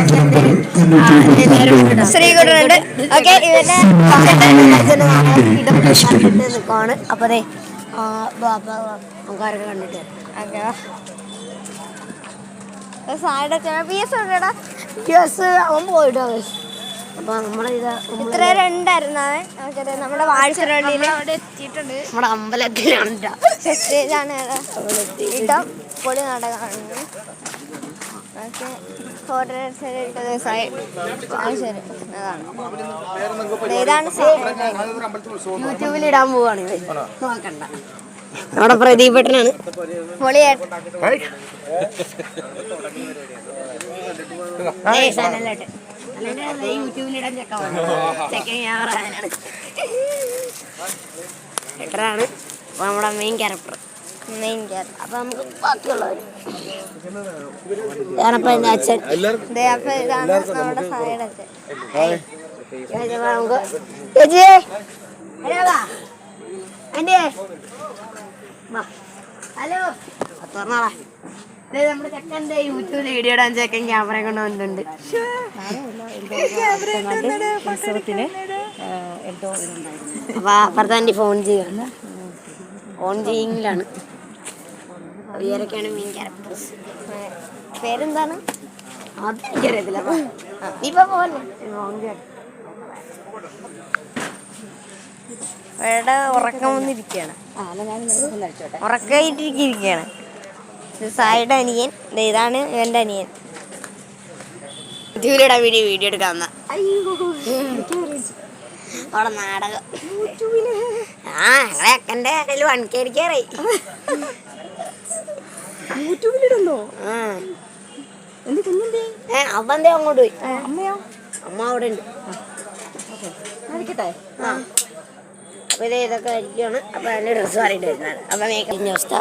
Branch number നിൽക്കുവാണ് അപ്പൊ നമ്മളെ ഇത് ഇത്ര രണ്ടായിരുന്നു അവൻ. നമ്മുടെ എത്തിയിട്ടുണ്ട്. നമ്മുടെ അമ്പലത്തിലാണ്. സ്റ്റേജാണ് ഇട്ടം പൊളി നാടകമാണ് ഓക്കെ. യൂട്യൂബിൽ ഇടാൻ പോവാണ് നോക്കണ്ട. നമ്മുടെ പ്രദീപട്ടനാണ് യൂട്യൂബിലിടാൻ ചെക്കൻ നമ്മുടെ മെയിൻ ക്യാരക്ടർ അപ്പൊ നമുക്ക് ബാക്കിയുള്ളവർ അച്ഛൻ? അപ്പൊ ഇതാണ് നമ്മുടെ അച്ഛൻ. നമുക്ക് ചേച്ചി. ഹലോ. തുറന്നാളാ ചെക്കന്റെ യൂട്യൂബിൽ വീഡിയോ ഇടാൻ ചെക്കൻ ക്യാമറ കൊണ്ട് വന്നിട്ടുണ്ട്. അപ്പൊ അപ്പുറത്തെ ഫോൺ ചെയ്യാണ് ഫോൺ ചെയ്യിങ്ങിലാണ് ഇവരൊക്കെയാണ് മെയിൻ ക്യാരക്ടേഴ്സ് പേരെന്താണ്? അത് എനിക്കറിയത്തില്ല. ഇപ്പൊ പോലെ ഉറക്കം വന്നിരിക്കുകയാണ്. ഉറക്കായിട്ടിരിക്കുകയാണ്. സായിയുടെ അനിയൻ. ഇതാണ് എന്റെ അനിയൻ. യൂട്യൂബിലിടാ വീഡിയോ വീഡിയോ എടുക്കാൻ വന്ന അവിടെ നാടകം. ആ ഞങ്ങളെ അക്കന്റെ വൺ കെ അടിക്കാറായി യൂട്യൂബിലിടുന്നോ കുഞ്ഞെന്തേ ഏ അങ്ങോട്ട് പോയി. അമ്മയോ? അമ്മ അവിടെ ഉണ്ട് ആ. അപ്പൊ ഇത് ഇതൊക്കെ കഴിക്കുകയാണ് അപ്പൊ അതിന്റെ ഡ്രസ്സ് മാറിയിട്ട് വരുന്നതാണ്. അപ്പൊ കഴിഞ്ഞ അവസ്ഥ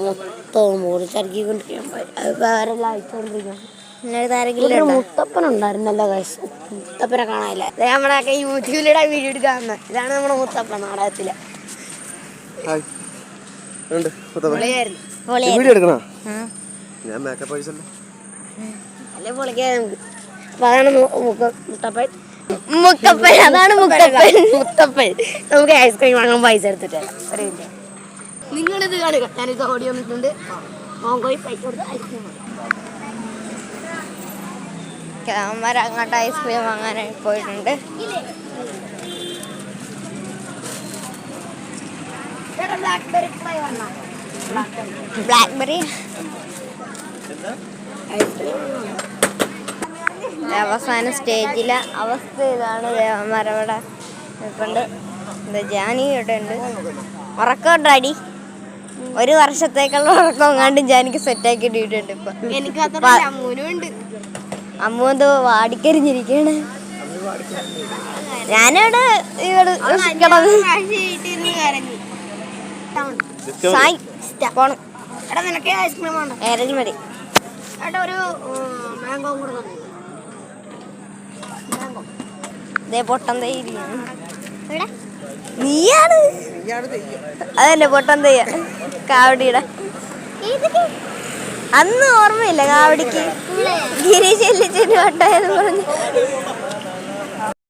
മൊത്തം മുറിച്ചടക്കിക്കൊണ്ടിരിക്കാൻ അതിപ്പോ അവരെല്ലാം അയച്ചുകൊണ്ടിരിക്കണം മുത്തപ്പൻ ഉണ്ടായിരുന്നല്ലോ guys. മുത്തപ്പനെ കാണാനില്ല. ഇത് നമ്മളൊക്കെ യൂട്യൂബിലിടെ വീഡിയോ എടുക്കാൻ വന്നത് ഇതാണ് നമ്മുടെ മുത്തപ്പൻ നാടകത്തിൽ. പൊളിയായിരുന്നു. വീഡിയോ എടുക്കണോ? ഞാൻ മേക്കപ്പ് ആയിച്ചല്ലോ അല്ലേ പൊളിക്കാൻ അതാണ് മു- മുക്ക- മുത്തപ്പൻ. അതാണ് മുത്തപ്പൻ. മുത്തപ്പൻ. നമുക്ക് ഐസ്ക്രീം വാങ്ങാൻ പൈസ എടുത്തിട്ട് തരാം ഒരു മിനിറ്റ് നിങ്ങളിത് കാണുക ഞാനിത് ഓടി വന്നിട്ടുണ്ട്. പോയി പൈസ കൊടുത്ത് ഐസ്ക്രീം ക്യാമറ അങ്ങോട്ട് ഐസ്ക്രീം വാങ്ങാനായി പോയിട്ടുണ്ട്. ബ്ലാക്ക്ബെറി അവസാന സ്റ്റേജിലെ അവസ്ഥ ഇതാണ് ദേവന്മാരവിടെ നിൽപ്പുണ്ട്. എന്താ ജാനി ഇവിടെ ഉണ്ട്. ഉറക്കം അടി? ഒരു വർഷത്തേക്കുള്ള ഉറക്കം എങ്ങാണ്ടും ജാനിക്ക് സെറ്റാക്കി ഇട്ടിട്ടുണ്ട് ഇപ്പൊ. അമ്മു എന്തോ വാടിക്കരിഞ്ഞിരിക്കാണ് ഞാനിവിടെ ഇവിടെ കിടന്ന് സായി പോണം. എടാ നിനക്ക് ഐസ്ക്രീം വേണം ഏതെങ്കിലും മതി. ഏട്ടാ ഒരു മാംഗോ കൂടെ തന്നെ. ദേ പൊട്ടൻ തൈ ഇരിക്കുന്നു നീയാണ്. അതന്നെ പൊട്ടൻ തയ്യ. കാവടിയുടെ. അന്ന് ഓർമ്മയില്ല കാവടിക്ക്. ഗിരീഷ് ചെല്ലിച്ചെന്ന് വട്ടായെന്ന് പറഞ്ഞു.